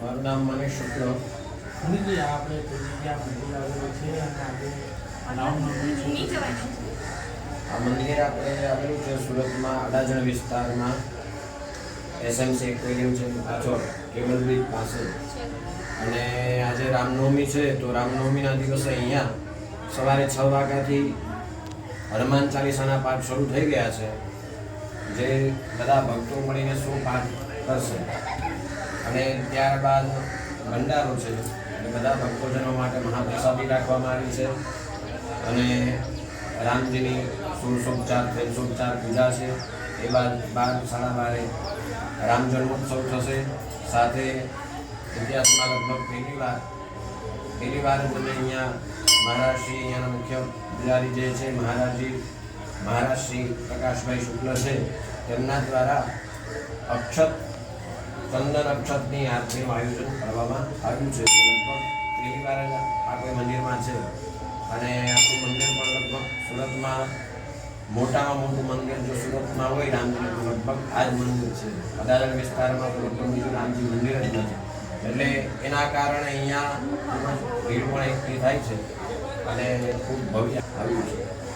મારું નામ મનીષ શુક્લ. આ આપણે કોઈ જગ્યા મંદિર આવેલું છે અને આજે આ મંદિર આપણે આવેલું છે સુરતમાં અડાજણ વિસ્તારમાં. એસએમસી એક્વેરિયમ છે પાછળ કેબલ બ્રિજ પાસે. અને આજે રામનવમી છે તો રામનવમીના દિવસે અહીંયા સવારે છ વાગ્યાથી હનુમાન ચાલીસાના પાઠ શરૂ થઈ ગયા છે. જે બધા ભક્તો મળીને શું પાઠ કરશે? અને ત્યારબાદ ભંડારો છે. એ બધા ભક્તોજનો માટે મહાપ્રસાદી રાખવામાં આવી છે. અને રામજીની સોળસોપચાર, ત્રેસોપચાર પૂજા છે. એ બાદ બાર સાડા બારે રામ જન્મોત્સવ થશે. સાથે ઇતિહાસમાં લગભગ પહેલી વાર પહેલી વાર મને અહીંયા મહારાજશ્રી, અહીંયાના મુખ્ય પૂજારી જે છે મહારાજજી મહારાજશ્રી પ્રકાશભાઈ શુક્લ છે, તેમના દ્વારા અક્ષત ચંદન અક્ષતની આરતીનું આયોજન કરવામાં આવ્યું છે. લગભગ પહેલી વાર જ આ કોઈ મંદિરમાં છે. અને આપણું મંદિર પણ લગભગ સુરતમાં, મોટામાં મોટું મંદિર જો સુરતમાં હોય રામજી લગભગ આ જ મંદિર છે. અદાલત વિસ્તારમાં તો લગભગ બીજું રામજી મંદિર જ નથી. એટલે એના કારણે અહીંયા ભીડ પણ એકઠી થાય છે. અને ખૂબ ભવ્ય આવ્યું છે.